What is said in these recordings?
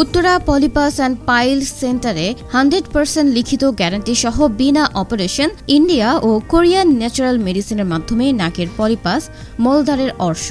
Uttara polypus and pile সেন্টারে hundred percent লিখিত guarantee সহ বিনা অপারেশন ইন্ডিয়া ও কোরিয়ান ন্যাচারাল মেডিসিনের মাধ্যমে নাকের পলিপাস মলদারের অর্শ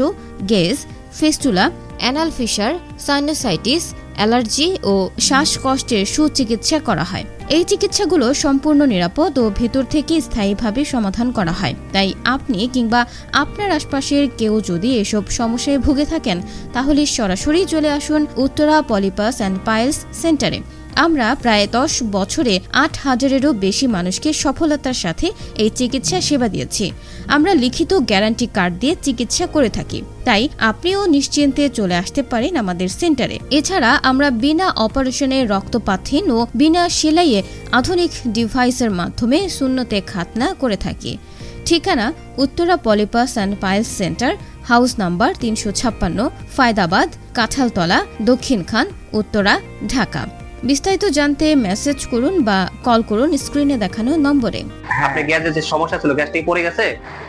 gauge fistula, anal fissure, sinusitis allergy ও শ্বাসকষ্টের সুচিকিৎসা করা হয়। এই চিকিৎসাগুলো সম্পূর্ণ নিরাপদ ও ভেতর থেকে স্থায়ীভাবে সমাধান করা হয়। তাই আপনি কিংবা আপনার আশপাশের কেউ যদি এসব সমস্যায় ভুগে থাকেন, তাহলে সরাসরি চলে আসুন উত্তরা পলিপাস অ্যান্ড পাইলস সেন্টারে। আমরা প্রায় দশ বছরে আট হাজারেরও বেশি মানুষকে সফলতার সাথে এই চিকিৎসা সেবা দিয়েছি। আমরা লিখিত গ্যারান্টি কার্ড দিয়ে চিকিৎসা করে থাকি। তাই আপনিও নিশ্চিন্তে চলে আসতে পারেন আমাদের সেন্টারে। এছাড়া আমরা বিনা অপারেশনে রক্তপাতহীন ও বিনা সেলাইয়ে আধুনিক ডিভাইসের মাধ্যমে শূন্যতে খাতনা করে থাকি। ঠিকানা Uttara polypus and piles centre, house number তিনশো ছাপ্পান্ন, ফায়দাবাদ, কাঁঠালতলা, দক্ষিণ খান, উত্তরা, ঢাকা। বিস্তারিত জানতে মেসেজ করুন বা কল করুন স্ক্রিনে দেখানো নম্বরে। আপনি গ্যাসের যে সমস্যা ছিল গ্যাসটা পড়ে গেছে?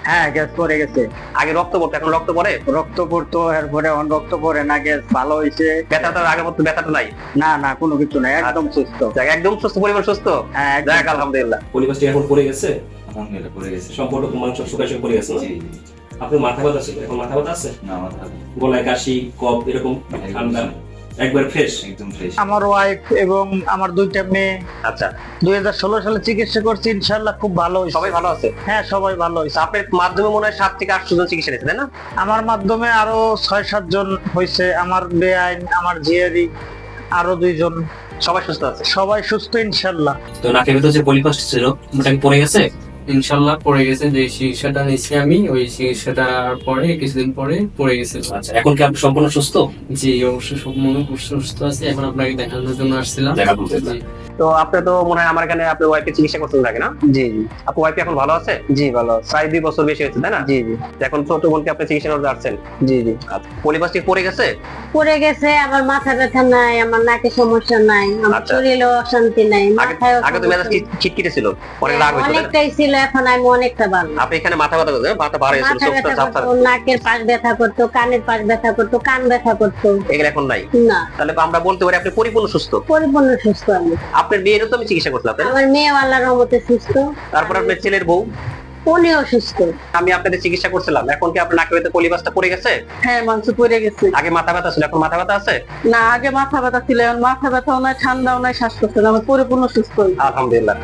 হ্যাঁ গ্যাস পড়ে গেছে। আগে রক্ত পড়তো এখন রক্ত পড়ে? রক্ত পড়তো এরপরে অন রক্ত পড়ে না গ্যাস ভালো হয়েছে ব্যথাটা আগের মতো ব্যথাটা নাই? না না কোনো কিছু নাই একদম সুস্থ। যাক, একদম সুস্থ পরিবার সুস্থ? হ্যাঁ একদম যাক আলহামদুলিল্লাহ। পরিবেশটি এখন পড়ে গেছে? আলহামদুলিল্লাহ পড়ে গেছে সম্পূর্ণ মাংস শুকাশে পড়ে গেছে? জি আপনার মাথা ব্যথা ছিল এখন মাথা ব্যথা আছে? না ভালো গলায় কাশি কফ এরকম ঠান্ডা? একবার ফ্রেশ একদম ফ্রেশ আমার ওয়াইফ এবং আমার দুইটা মেয়ে। আচ্ছা। দুই হাজার ষোলো সালে চিকিৎসা করছি ইনশাল্লাহ খুব ভালো হয়েছে। সবাই ভালো আছে? হ্যাঁ সবাই ভালো হয়েছে। আপনার মাধ্যমে মনে হয় সাত থেকে আটশো জন চিকিৎসা নিয়েছে তাই না? আমার মাধ্যমে আরও ছয় সাত জন হয়েছে। আমার বেআইন আমার জিয়ারি আরও দুইজন। সবাই সুস্থ আছে? সবাই সুস্থ ইনশাল্লাহ তো নাকের ভিতরে যে পলিপাস ছিল ওটা কি পড়ে গেছে? ইনশাল্লাহ পড়ে গেছে যে চিকিৎসাটা নিয়েছি আমি ওই চিকিৎসাটার পরে কিছুদিন পরে পড়ে গেছে। আচ্ছা এখন কি আপনি সম্পূর্ণ সুস্থ? জি অবশ্যই সব মনে সুস্থ আছে। এখন আপনাকে দেখানোর জন্য আসছিলাম। দেখা করতে। তো আপনি তো মনে হয় আমার এখানে আপনার ওয়াইফকে চিকিৎসা করতে লাগে না? জি জি। আপনার ওয়াইফ এখন ভালো আছে? জি ভালো আছে। প্রায় দুই বছর বেশি হয়েছে তাই না? জি জি। এখন ছোট বোনকে আপনি চিকিৎসা করতে আসছেন। জি জি। পরিবাস পড়ে গেছে? পড়ে গেছে আমার মাথা ব্যথা নাই আমার নাকে সমস্যা নাই আমার আচ্ছা। শরীরেও অশান্তি নাই মাথায় আগে তো মেজাজ খিটখিটে ছিল অনেক রাগ হয়েছিল অনেকটাই ছিল এখন আমি অনেকটা ভালো। আপনি এখানে মাথা ব্যথা করতে মাথা ভার হয়েছিল ঝাপসা। করতো নাকের পাশ ব্যথা করতো কানের পাশ ব্যথা করতো কান ব্যথা করতো। এগুলো এখন নাই? না। তাহলে আমরা বলতে পারি আপনি পরিপূর্ণ সুস্থ। পরিপূর্ণ সুস্থ আমি। আপনার মেয়েরও তো আমি চিকিৎসা করলাম আমার মেয়ে আল্লাহর রহমতে সুস্থ। তারপর আপনার ছেলের বউ? উনিও সুস্থ। আমি আপনাদের চিকিৎসা করছিলাম। এখন কি আপনার নাকের ভিতরে পলিবাসটা পড়ে গেছে? হ্যাঁ মাংস পড়ে গেছে। আগে মাথা ব্যথা ছিল এখন মাথা ব্যথা আছে? না আগে মাথা ব্যথা ছিল এখন মাথা ব্যথাও নাই ঠান্ডাও নাই শ্বাসকষ্ট করছে আমার পরিপূর্ণ সুস্থ আলহামদুলিল্লাহ।